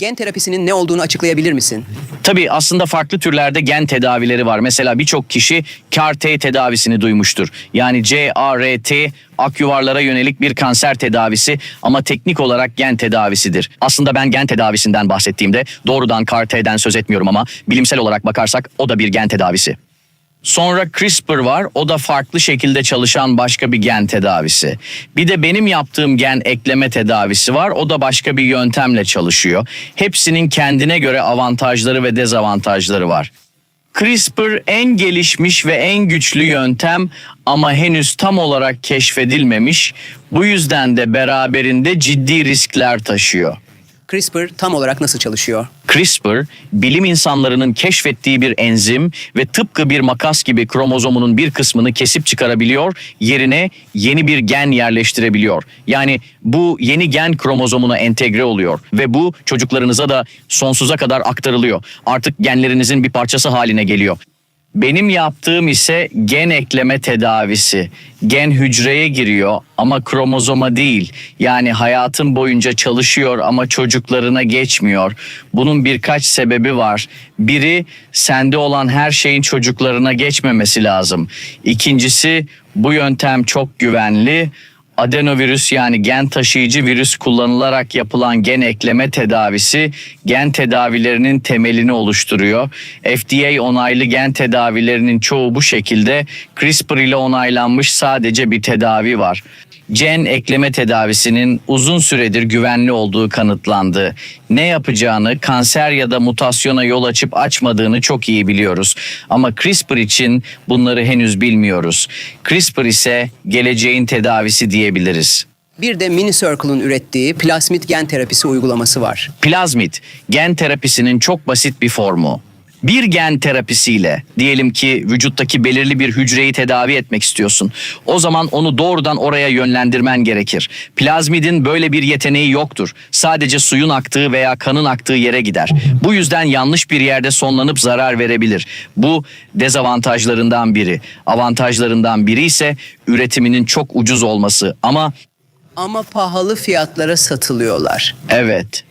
Gen terapisinin ne olduğunu açıklayabilir misin? Tabii aslında farklı türlerde gen tedavileri var. Mesela birçok kişi CAR-T tedavisini duymuştur. Yani CAR-T ak yuvarlara yönelik bir kanser tedavisi ama teknik olarak gen tedavisidir. Aslında ben gen tedavisinden bahsettiğimde doğrudan CAR-T'den söz etmiyorum ama bilimsel olarak bakarsak o da bir gen tedavisi. Sonra CRISPR var. O da farklı şekilde çalışan başka bir gen tedavisi. Bir de benim yaptığım gen ekleme tedavisi var. O da başka bir yöntemle çalışıyor. Hepsinin kendine göre avantajları ve dezavantajları var. CRISPR en gelişmiş ve en güçlü yöntem ama henüz tam olarak keşfedilmemiş. Bu yüzden de beraberinde ciddi riskler taşıyor. CRISPR tam olarak nasıl çalışıyor? CRISPR, bilim insanlarının keşfettiği bir enzim ve tıpkı bir makas gibi kromozomunun bir kısmını kesip çıkarabiliyor, yerine yeni bir gen yerleştirebiliyor. Yani bu yeni gen kromozomuna entegre oluyor ve bu çocuklarınıza da sonsuza kadar aktarılıyor. Artık genlerinizin bir parçası haline geliyor. Benim yaptığım ise gen ekleme tedavisi. Gen hücreye giriyor ama kromozoma değil. Yani hayatın boyunca çalışıyor ama çocuklarına geçmiyor. Bunun birkaç sebebi var. Biri sende olan her şeyin çocuklarına geçmemesi lazım. İkincisi bu yöntem çok güvenli. Adenovirüs yani gen taşıyıcı virüs kullanılarak yapılan gen ekleme tedavisi gen tedavilerinin temelini oluşturuyor. FDA onaylı gen tedavilerinin çoğu bu şekilde CRISPR ile onaylanmış sadece bir tedavi var. Gen ekleme tedavisinin uzun süredir güvenli olduğu kanıtlandı. Ne yapacağını, kanser ya da mutasyona yol açıp açmadığını çok iyi biliyoruz. Ama CRISPR için bunları henüz bilmiyoruz. CRISPR ise geleceğin tedavisi diyebiliriz. Bir de Mini Circle'ın ürettiği plasmid gen terapisi uygulaması var. Plazmid, gen terapisinin çok basit bir formu. Bir gen terapisiyle diyelim ki vücuttaki belirli bir hücreyi tedavi etmek istiyorsun. O zaman onu doğrudan oraya yönlendirmen gerekir. Plazmidin böyle bir yeteneği yoktur. Sadece suyun aktığı veya kanın aktığı yere gider. Bu yüzden yanlış bir yerde sonlanıp zarar verebilir. Bu dezavantajlarından biri. Avantajlarından biri ise üretiminin çok ucuz olması. Ama Ama pahalı fiyatlara satılıyorlar. evet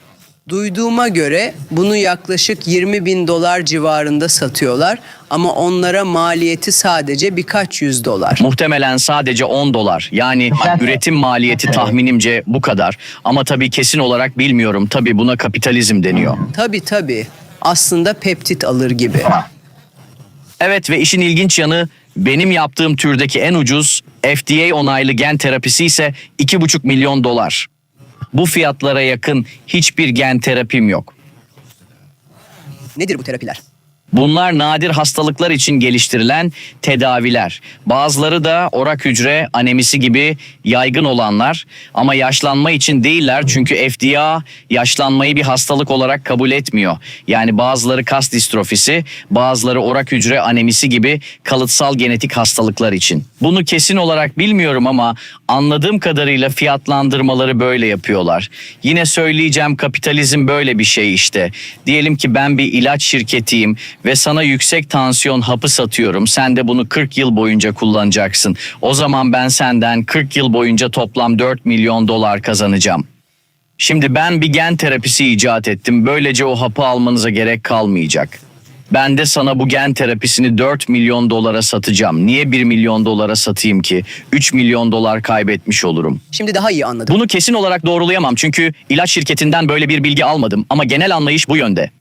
Duyduğuma göre bunu yaklaşık 20 bin dolar civarında satıyorlar ama onlara maliyeti sadece birkaç yüz dolar. Muhtemelen sadece 10 dolar. Yani üretim maliyeti tahminimce bu kadar. Ama tabii kesin olarak bilmiyorum. Tabii buna kapitalizm deniyor. Tabii tabii. Aslında peptit alır gibi. Evet ve işin ilginç yanı benim yaptığım türdeki en ucuz FDA onaylı gen terapisi ise 2,5 milyon dolar. Bu fiyatlara yakın hiçbir gen terapim yok. Nedir bu terapiler? Bunlar nadir hastalıklar için geliştirilen tedaviler. Bazıları da orak hücre anemisi gibi yaygın olanlar ama yaşlanma için değiller çünkü FDA yaşlanmayı bir hastalık olarak kabul etmiyor. Yani bazıları kas distrofisi, bazıları orak hücre anemisi gibi kalıtsal genetik hastalıklar için. Bunu kesin olarak bilmiyorum ama anladığım kadarıyla fiyatlandırmaları böyle yapıyorlar. Yine söyleyeceğim kapitalizm böyle bir şey işte. Diyelim ki ben bir ilaç şirketiyim ve sana yüksek tansiyon hapı satıyorum. Sen de bunu 40 yıl boyunca kullanacaksın. O zaman ben senden 40 yıl boyunca toplam 4 milyon dolar kazanacağım. Şimdi ben bir gen terapisi icat ettim. Böylece o hapı almanıza gerek kalmayacak. Ben de sana bu gen terapisini 4 milyon dolara satacağım. Niye 1 milyon dolara satayım ki? 3 milyon dolar kaybetmiş olurum. Şimdi daha iyi anladım. Bunu kesin olarak doğrulayamam çünkü ilaç şirketinden böyle bir bilgi almadım ama genel anlayış bu yönde.